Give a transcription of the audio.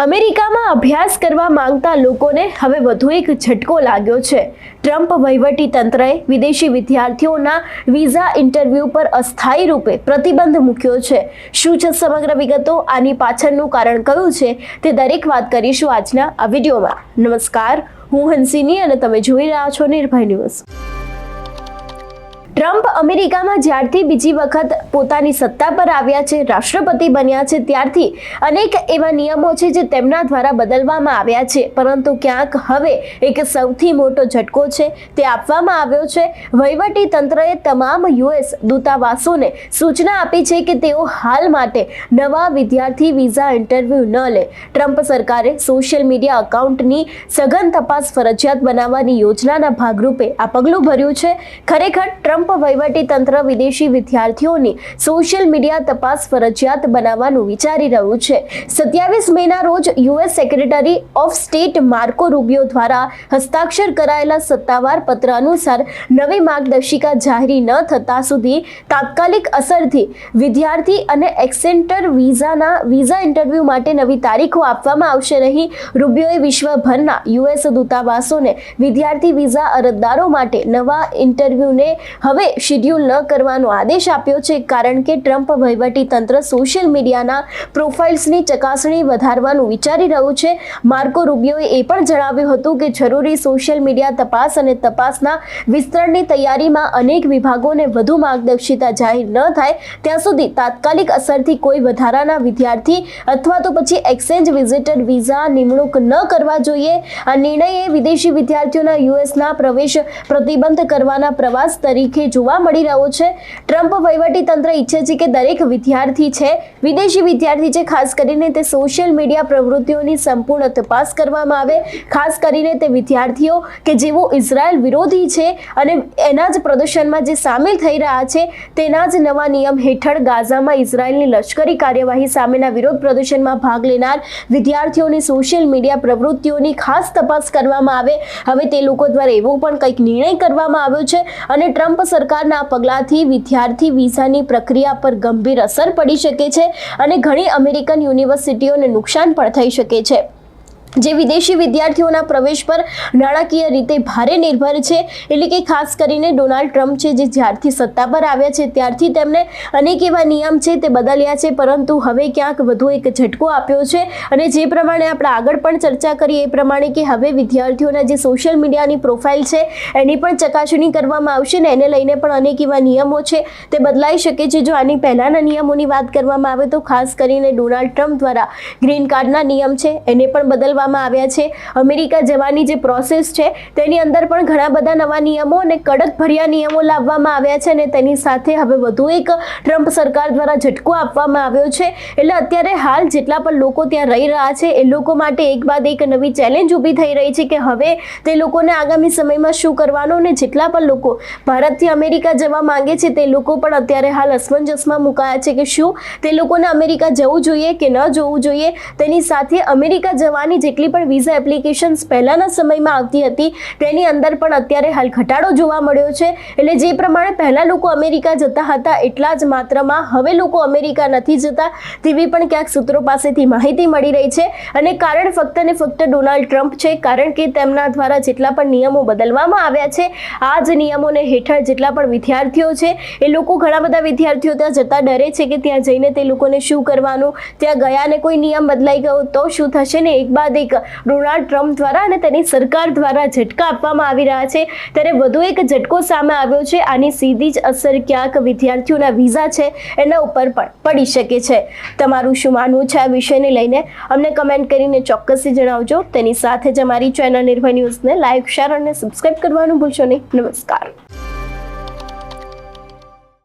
અમેરિકામાં અભ્યાસ કરવા માંગતા લોકોને હવે વધુ એક ઝટકો લાગ્યો છે. ટ્રમ્પ વહીવટી તંત્રએ વિદેશી વિદ્યાર્થીઓના વિઝા ઇન્ટરવ્યૂ પર અસ્થાયી રૂપે પ્રતિબંધ મૂક્યો છે. શું છે સમગ્ર વિગતો? આની પાછળનું કારણ કયું છે? તે દરેક વાત કરીશું આજના આ વિડીયોમાં. નમસ્કાર, હું હંસિની અને તમે જોઈ રહ્યા છો નિર્ભય ન્યૂઝ. ટ્રમ્પ અમેરિકામાં જ્યારથી બીજી વખત પોતાની સત્તા પર આવ્યા છે, રાષ્ટ્રપતિ બન્યા છે, ત્યારથી અનેક એવા નિયમો છે જે તેમના દ્વારા બદલવામાં આવ્યા છે. પરંતુ ક્યાંક હવે એક સૌથી મોટો ઝટકો છે તે આપવામાં આવ્યો છે. વહીવટી તંત્રએ તમામ યુએસ દૂતાવાસોને સૂચના આપી છે કે તેઓ હાલ માટે નવા વિદ્યાર્થી વિઝા ઇન્ટરવ્યૂ ન લે. ટ્રમ્પ સરકારે સોશિયલ મીડિયા એકાઉન્ટની સઘન તપાસ ફરજિયાત બનાવવાની યોજનાના ભાગરૂપે આ પગલું ભર્યું છે. ખરેખર ટ્રમ્પ તંત્ર વિદેશી વિદ્યાર્થીઓની સોશિયલ મીડિયા તપાસ ફરજિયાત બનાવવાનું વિચારી રહ્યું છે. સત્યાવીસ મેના રોજ US secretary of state Marco Rubio દ્વારા હસ્તાક્ષર કરાયેલા સત્તાવાર પત્ર અનુસાર નવી માર્ગદર્શિકા જાહેરી ન થતા સુધી તાત્કાલિક અસરથી વિદ્યાર્થી અને એક્સેન્ટર વિઝાના વિઝા ઇન્ટરવ્યૂ માટે નવી તારીખો આપવામાં આવશે નહીં રૂબિયોએ વિશ્વભરના યુએસ દૂતાવાસોને વિદ્યાર્થી વિઝા અરજદારો માટે નવા ઇન્ટરવ્યૂને હવે શેડ્યુલ ન કરવાનો આદેશ આપ્યો છે, કારણ કે ટ્રમ્પ વહીવટી તંત્ર સોશિયલ મીડિયાના પ્રોફાઇલ્સની ચકાસણી વધારવાનું વિચારી રહ્યું છે. માર્કો રૂબિયોએ એ પણ જણાવ્યું હતું કે જરૂરી સોશિયલ મીડિયા તપાસ અને તપાસના વિસ્તરણની તૈયારીમાં અનેક વિભાગોને વધુ માર્ગદર્શિતા જાહેર ન થાય, ત્યાં સુધી તાત્કાલિક અસરથી કોઈ વધારાના વિદ્યાર્થી અથવા તો પછી એક્સચેન્જ વિઝિટર વિઝા નિમણૂક ન કરવા જોઈએ. આ નિર્ણય વિદેશી વિદ્યાર્થીઓના યુએસના પ્રવેશ પ્રતિબંધ કરવાના પ્રવાસ તરીકે જોવા મળી રહ્યો છે. ટ્રમ્પ વહીવટી તંત્ર ઈચ્છે છે કે દરેક વિદ્યાર્થી છે, વિદેશી વિદ્યાર્થી છે, ખાસ કરીને તે સોશિયલ મીડિયા પ્રવૃત્તિઓની સંપૂર્ણ તપાસ કરવામાં આવે. ખાસ કરીને તે વિદ્યાર્થીઓ કે જેઓ ઇઝરાયલ વિરોધી છે અને એના જ પ્રદર્શનમાં જે સામેલ થઈ રહ્યા છે, તેના જ નવા નિયમ હેઠળ ગાઝામાં ઇઝરાયલની લશ્કરી કાર્યવાહી સામેના વિરોધ પ્રદર્શનમાં ભાગ લેનાર વિદ્યાર્થીઓની સોશિયલ મીડિયા પ્રવૃત્તિઓની ખાસ તપાસ કરવામાં આવે. હવે તે લોકો દ્વારા એવો પણ કંઈક નિર્ણય કરવામાં આવ્યો છે અને ટ્રમ્પ સરકારના પગલાંથી વિદ્યાર્થી વિઝાની પ્રક્રિયા પર ગંભીર અસર પડી શકે છે અને ઘણી અમેરિકન યુનિવર્સિટીઓને નુકસાન પણ થઈ શકે છે. જે વિદેશી વિદ્યાર્થીઓના પ્રવેશ પર નાણાકીય રીતે ભારે નિર્ભર છે, એટલે કે ખાસ કરીને ડોનાલ્ડ ટ્રમ્પ છે, જે જ્યારથી સત્તા પર આવ્યા છે, ત્યારથી તેમને અનેક એવા નિયમ છે, તે બદલ્યા છે, પરંતુ હવે ક્યાંક વધુ એક ઝટકો આપ્યો છે અને જે પ્રમાણે આપણે આગળ પણ ચર્ચા કરી એ પ્રમાણે કે હવે વિદ્યાર્થીઓના જે સોશિયલ મીડિયાની પ્રોફાઇલ છે, એની પણ ચકાસણી કરવામાં આવશે ને એને લઈને પણ અનેક એવા નિયમો છે, તે બદલાઈ શકે છે. જો આની પહેલાંના નિયમોની વાત કરવામાં આવે તો ખાસ કરીને ડોનાલ્ડ ટ્રમ્પ દ્વારા ગ્રીન કાર્ડના નિયમ છે, એને પણ બદલવા કરવામાં આવ્યા છે. અમેરિકા જવાની જે પ્રોસેસ છે, તેની અંદર પણ ઘણા બધા નવા નિયમો અને કડક ભર્યા નિયમો લાવવામાં આવ્યા છે અને તેની સાથે હવે વધુ એક ટ્રમ્પ સરકાર દ્વારા ઝટકો આપવામાં આવ્યો છે. એટલે અત્યારે હાલ જેટલા પણ લોકો ત્યાં રહી રહ્યા છે, એ લોકો માટે એક બાદ એક નવી ચેલેન્જ ઊભી થઈ રહી છે કે હવે તે લોકોને આગામી સમયમાં શું કરવાનું અને જેટલા પણ લોકો ભારતથી અમેરિકા જવા માંગે છે, તે લોકો પણ અત્યારે હાલ અસમંજસમાં મુકાયા છે કે શું તે લોકોને અમેરિકા જવું જોઈએ કે ન જવું જોઈએ? તેની સાથે અમેરિકા જવાની જેટલી પણ વિઝા એપ્લિકેશન્સ પહેલાંના સમયમાં આવતી હતી, તેની અંદર પણ અત્યારે હાલ ઘટાડો જોવા મળ્યો છે. એટલે જે પ્રમાણે પહેલાં લોકો અમેરિકા જતા હતા, એટલા જ માત્રામાં હવે લોકો અમેરિકા નથી જતા, તેવી પણ ક્યાંક સૂત્રો પાસેથી માહિતી મળી રહી છે. અને કારણ ફક્ત ને ફક્ત ડોનાલ્ડ ટ્રમ્પ છે, કારણ કે તેમના દ્વારા જેટલા પણ નિયમો બદલવામાં આવ્યા છે, આ જ નિયમોને હેઠળ જેટલા પણ વિદ્યાર્થીઓ છે, એ લોકો ઘણા બધા વિદ્યાર્થીઓ ત્યાં જતા ડરે છે કે ત્યાં જઈને તે લોકોને શું કરવાનું, ત્યાં ગયા ને કોઈ નિયમ બદલાઈ ગયો તો શું થશે ને, એક બાદ એક ડોનાલ્ડ ટ્રમ્પ દ્વારા અને તેની સરકાર દ્વારા ઝટકા આપવામાં આવી રહ્યા છે. ત્યારે વધુ એક ઝટકો સામે આવ્યો છે. આની સીધી જ અસર ક્યાંક વિદ્યાર્થીઓના વિઝા છે, એના ઉપર પણ પડી શકે છે. તમારું શું માનવું છે આ વિષયને લઈને? અમને કમેન્ટ કરીને ચોક્કસથી જણાવજો. તેની સાથે જ અમારી ચેનલ નિર્ભય ન્યૂઝને લાઈક, શેર અને સબસ્ક્રાઇબ કરવાનું ભૂલશો નહીં. નમસ્કાર.